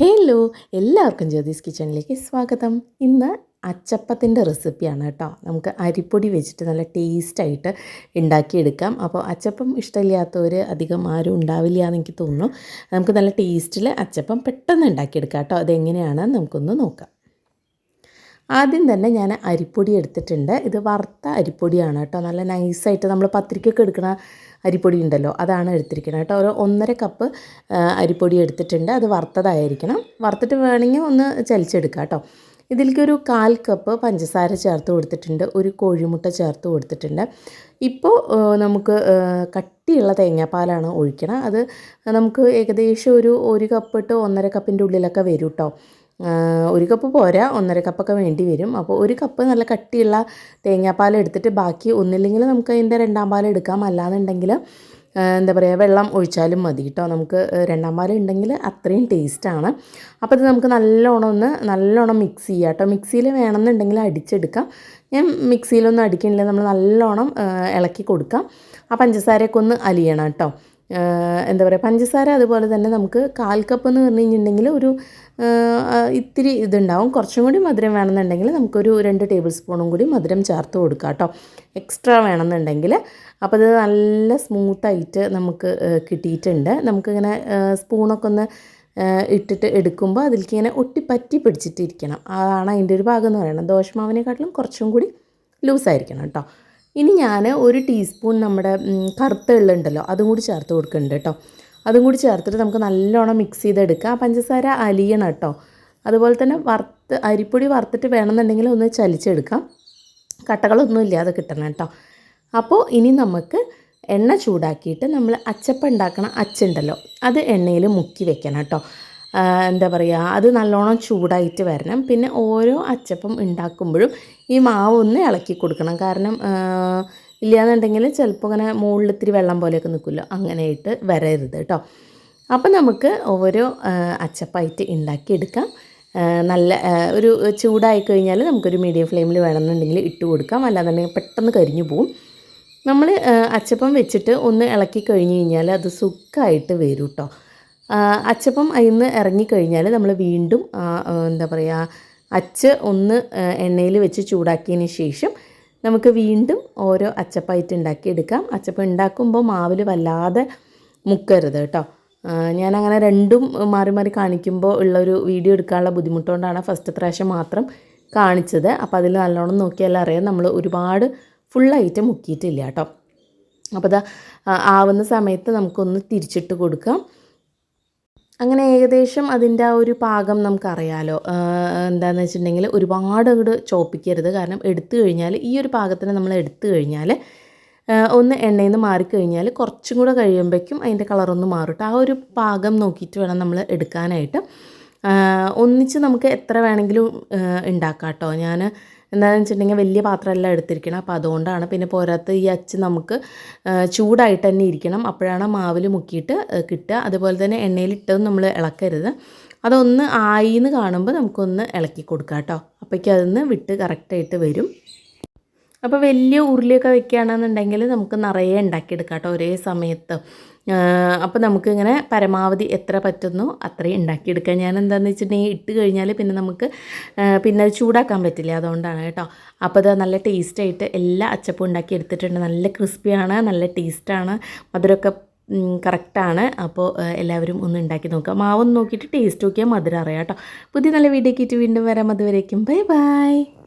Hello എല്ലാവർക്കും ജ്യോതിസ് കിച്ചണിലേക്ക് സ്വാഗതം. ഇന്ന് അച്ചപ്പത്തിന്റെ റെസിപ്പിയാണ് കേട്ടോ. നമുക്ക് അരിപ്പൊടി വെച്ചിട്ട് നല്ല ടേസ്റ്റായിട്ട് ഉണ്ടാക്കിയെടുക്കാം. അപ്പോൾ അച്ചപ്പം ഇഷ്ടമില്ലാത്തവർ അധികം ആരും ഉണ്ടാവില്ല എന്ന് എനിക്ക് തോന്നുന്നു. നമുക്ക് നല്ല ടേസ്റ്റിൽ അച്ചപ്പം പെട്ടെന്ന് ഉണ്ടാക്കിയെടുക്കാം കേട്ടോ. അതെങ്ങനെയാണ് നമുക്കൊന്ന് നോക്കാം. ആദ്യം തന്നെ ഞാൻ അരിപ്പൊടി എടുത്തിട്ടുണ്ട്. ഇത് വറുത്ത അരിപ്പൊടിയാണ് കേട്ടോ. നല്ല നൈസായിട്ട് നമ്മൾ പത്രിക്കൊക്കെ എടുക്കുന്ന അരിപ്പൊടി ഉണ്ടല്ലോ അതാണ് എടുത്തിരിക്കുന്നത് കേട്ടോ. ഒരു ഒന്നര കപ്പ് അരിപ്പൊടി എടുത്തിട്ടുണ്ട്. അത് വറുത്തതായിരിക്കണം. വറുത്തിട്ട് വേണമെങ്കിൽ ഒന്ന് ചലിച്ചെടുക്കാം കേട്ടോ. ഇതിലേക്ക് ഒരു കാൽ കപ്പ് പഞ്ചസാര ചേർത്ത് കൊടുത്തിട്ടുണ്ട്. ഒരു കോഴിമുട്ട ചേർത്ത് കൊടുത്തിട്ടുണ്ട്. ഇപ്പോൾ നമുക്ക് കട്ടിയുള്ള തേങ്ങാപ്പാലാണ് ഒഴിക്കണം അത് നമുക്ക് ഏകദേശം ഒരു ഒരു കപ്പ് ഇട്ട് ഒന്നര കപ്പിന്റെ ഉള്ളിലൊക്കെ വരും കേട്ടോ. ഒരു കപ്പ് പോരാ ഒന്നര കപ്പൊക്കെ വേണ്ടി വരും. അപ്പോൾ ഒരു കപ്പ് നല്ല കട്ടിയുള്ള തേങ്ങാപ്പാൽ എടുത്തിട്ട് ബാക്കി ഒന്നില്ലെങ്കിൽ നമുക്ക് അതിന്റെ രണ്ടാം പാൽ എടുക്കാം. അല്ലാന്നുണ്ടെങ്കിൽ എന്താ പറയുക വെള്ളം ഒഴിച്ചാലും മതി കേട്ടോ. നമുക്ക് രണ്ടാം പാൽ ഉണ്ടെങ്കിൽ അത്രയും ടേസ്റ്റാണ് അപ്പോൾ ഇത് നമുക്ക് നല്ലോണം ഒന്ന് നല്ലോണം മിക്സ് ചെയ്യാം കേട്ടോ. മിക്സിയിൽ വേണമെന്നുണ്ടെങ്കിൽ അടിച്ചെടുക്കാം. ഞാൻ മിക്സിയിലൊന്നും അടിക്കണില്ല. നമ്മൾ നല്ലോണം ഇളക്കി കൊടുക്കാം. ആ പഞ്ചസാരയൊക്കെ ഒന്ന് അലിയണം കേട്ടോ. എന്താ പറയുക പഞ്ചസാര അതുപോലെ തന്നെ നമുക്ക് കാൽ കപ്പ് എന്ന് പറഞ്ഞു കഴിഞ്ഞിട്ടുണ്ടെങ്കിൽ ഒരു ഇത്തിരി ഇതുണ്ടാവും. കുറച്ചും കൂടി മധുരം വേണമെന്നുണ്ടെങ്കിൽ നമുക്കൊരു രണ്ട് ടേബിൾ സ്പൂണും കൂടി മധുരം ചേർത്ത് കൊടുക്കാം കേട്ടോ. എക്സ്ട്രാ വേണമെന്നുണ്ടെങ്കിൽ. അപ്പോൾ അത് നല്ല സ്മൂത്തായിട്ട് നമുക്ക് കിട്ടിയിട്ടുണ്ട്. നമുക്കിങ്ങനെ സ്പൂണൊക്കെ ഒന്ന് ഇട്ടിട്ട് എടുക്കുമ്പോൾ അതിലേക്ക് ഇങ്ങനെ ഒട്ടി പറ്റി പിടിച്ചിട്ടിരിക്കണം. അതാണ് അതിന്റെ ഒരു ഭാഗം എന്ന് പറയുന്നത്. ദോശമാവിനെക്കാട്ടിലും കുറച്ചും കൂടി ലൂസായിരിക്കണം കേട്ടോ. ഇനി ഞാൻ ഒരു ടീസ്പൂൺ നമ്മുടെ കറുത്ത എള്ളുണ്ടല്ലോ അതും കൂടി ചേർത്ത് കൊടുക്കുന്നുണ്ട് കേട്ടോ. അതും കൂടി ചേർത്തിട്ട് നമുക്ക് നല്ലോണം മിക്സ് ചെയ്തെടുക്കാം. പഞ്ചസാര അലിയണം കേട്ടോ. അതുപോലെ തന്നെ വറുത്ത് അരിപ്പൊടി വറുത്തിട്ട് വേണമെന്നുണ്ടെങ്കിൽ ഒന്ന് ചലിച്ചെടുക്കാം. കട്ടകളൊന്നും ഇല്ലാതെ കിട്ടണം കേട്ടോ. അപ്പോൾ ഇനി നമുക്ക് എണ്ണ ചൂടാക്കിയിട്ട് നമ്മൾ അച്ചപ്പം ഉണ്ടാക്കണ അച്ചുണ്ടല്ലോ അത് എണ്ണയിൽ മുക്കി വെക്കണം കേട്ടോ. എന്താ പറയുക അത് നല്ലോണം ചൂടായിട്ട് വരണം. പിന്നെ ഓരോ അച്ചപ്പം ഉണ്ടാക്കുമ്പോഴും ഈ മാവ് ഒന്ന് ഇളക്കി കൊടുക്കണം. കാരണം ഇല്ലയെന്നുണ്ടെങ്കിൽ ചിലപ്പോൾ ഇങ്ങനെ മുകളിൽ ഇത്തിരി വെള്ളം പോലെയൊക്കെ നിൽക്കുമല്ലോ അങ്ങനെയായിട്ട് വരരുത് കേട്ടോ. അപ്പോൾ നമുക്ക് ഓരോ അച്ചപ്പായിട്ട് ഉണ്ടാക്കിയെടുക്കാം. നല്ല ഒരു ചൂടായി കഴിഞ്ഞാൽ നമുക്കൊരു മീഡിയം ഫ്ലെയിമിൽ വേണമെന്നുണ്ടെങ്കിൽ ഇട്ട് കൊടുക്കാം. അല്ലാന്നുണ്ടെങ്കിൽ പെട്ടെന്ന് കരിഞ്ഞു പോവും. നമ്മൾ അച്ചപ്പം വെച്ചിട്ട് ഒന്ന് ഇളക്കി കഴിഞ്ഞ് കഴിഞ്ഞാൽ അത് സുഖമായിട്ട് വരും കേട്ടോ. അച്ചപ്പം അതിന്ന് ഇറങ്ങിക്കഴിഞ്ഞാൽ നമ്മൾ വീണ്ടും എന്താ പറയുക അച്ച് ഒന്ന് എണ്ണയിൽ വെച്ച് ചൂടാക്കിയതിന് ശേഷം നമുക്ക് വീണ്ടും ഓരോ അച്ചപ്പായിട്ട് ഉണ്ടാക്കിയെടുക്കാം. അച്ചപ്പം ഉണ്ടാക്കുമ്പോൾ മാവിൽ വല്ലാതെ മുക്കരുത് കേട്ടോ. ഞാനങ്ങനെ രണ്ടും മാറി മാറി കാണിക്കുമ്പോൾ ഉള്ളൊരു വീഡിയോ എടുക്കാനുള്ള ബുദ്ധിമുട്ടുകൊണ്ടാണ് ഫസ്റ്റ് പ്രാവശ്യം മാത്രം കാണിച്ചത്. അപ്പോൾ അതിൽ നല്ലോണം നോക്കിയാൽ അറിയാം നമ്മൾ ഒരുപാട് ഫുള്ളായിട്ട് മുക്കിയിട്ടില്ല കേട്ടോ. അപ്പോൾ അത് ആവുന്ന സമയത്ത് നമുക്കൊന്ന് തിരിച്ചിട്ട് കൊടുക്കാം. അങ്ങനെ ഏകദേശം അതിന്റെ ആ ഒരു പാകം നമുക്കറിയാലോ. എന്താണെന്ന് വെച്ചിട്ടുണ്ടെങ്കിൽ ഒരുപാട് അങ്ങോട്ട് ചോപ്പിക്കരുത്. കാരണം എടുത്തു കഴിഞ്ഞാൽ ഈ ഒരു പാകത്തിന് നമ്മൾ എടുത്തു കഴിഞ്ഞാൽ ഒന്ന് എണ്ണയിൽ നിന്ന് മാറിക്കഴിഞ്ഞാൽ കുറച്ചും കൂടെ കഴിയുമ്പോഴേക്കും അതിന്റെ കളറൊന്ന് മാറും ആ ഒരു പാകം നോക്കിയിട്ട് വേണം നമ്മൾ എടുക്കാനായിട്ട്. ഒന്നിച്ച് നമുക്ക് എത്ര വേണമെങ്കിലും ഉണ്ടാക്കാം കേട്ടോ. ഞാൻ എന്താണെന്ന് വെച്ചിട്ടുണ്ടെങ്കിൽ വലിയ പാത്രമെല്ലാം എടുത്തിരിക്കണം അപ്പോൾ അതുകൊണ്ടാണ് പിന്നെ പോരാത്ത ഈ അച്ച് നമുക്ക് ചൂടായിട്ട് തന്നെ ഇരിക്കണം. അപ്പോഴാണ് മാവിൽ മുക്കിയിട്ട് കിട്ടുക. അതുപോലെ തന്നെ എണ്ണയിലിട്ടതും നമ്മൾ ഇളക്കരുത്. അതൊന്ന് ആയി എന്ന് കാണുമ്പോൾ നമുക്കൊന്ന് ഇളക്കി കൊടുക്കാം കേട്ടോ. അപ്പോഴേക്കും അതൊന്ന് വിട്ട് കറക്റ്റായിട്ട് വരും. അപ്പോൾ വലിയ ഉരുളിയൊക്കെ വെക്കുകയാണെന്നുണ്ടെങ്കിൽ നമുക്ക് നിറയെ ഉണ്ടാക്കിയെടുക്കാം കേട്ടോ ഒരേ സമയത്ത്. അപ്പോൾ നമുക്കിങ്ങനെ പരമാവധി എത്ര പറ്റുന്നു അത്രയും ഉണ്ടാക്കിയെടുക്കാം. ഞാൻ എന്താണെന്ന് വെച്ചിട്ടുണ്ടെങ്കിൽ ഇട്ട് കഴിഞ്ഞാൽ പിന്നെ നമുക്ക് പിന്നെ അത് ചൂടാക്കാൻ പറ്റില്ല അതുകൊണ്ടാണ് കേട്ടോ. അപ്പോൾ അത് നല്ല ടേസ്റ്റായിട്ട് എല്ലാ അച്ചപ്പും ഉണ്ടാക്കി എടുത്തിട്ടുണ്ട്. നല്ല ക്രിസ്പിയാണ് നല്ല ടേസ്റ്റാണ് മധുരമൊക്കെ കറക്റ്റാണ് അപ്പോൾ എല്ലാവരും ഒന്ന് ഉണ്ടാക്കി നോക്കുക. മാവൊന്ന് നോക്കിയിട്ട് ടേസ്റ്റ് നോക്കിയാൽ മധുരം അറിയാം കേട്ടോ. പുതിയ നല്ല വീഡിയോ കിറ്റ് വീണ്ടും വരാം. അതുവരേക്കും. Bye bye.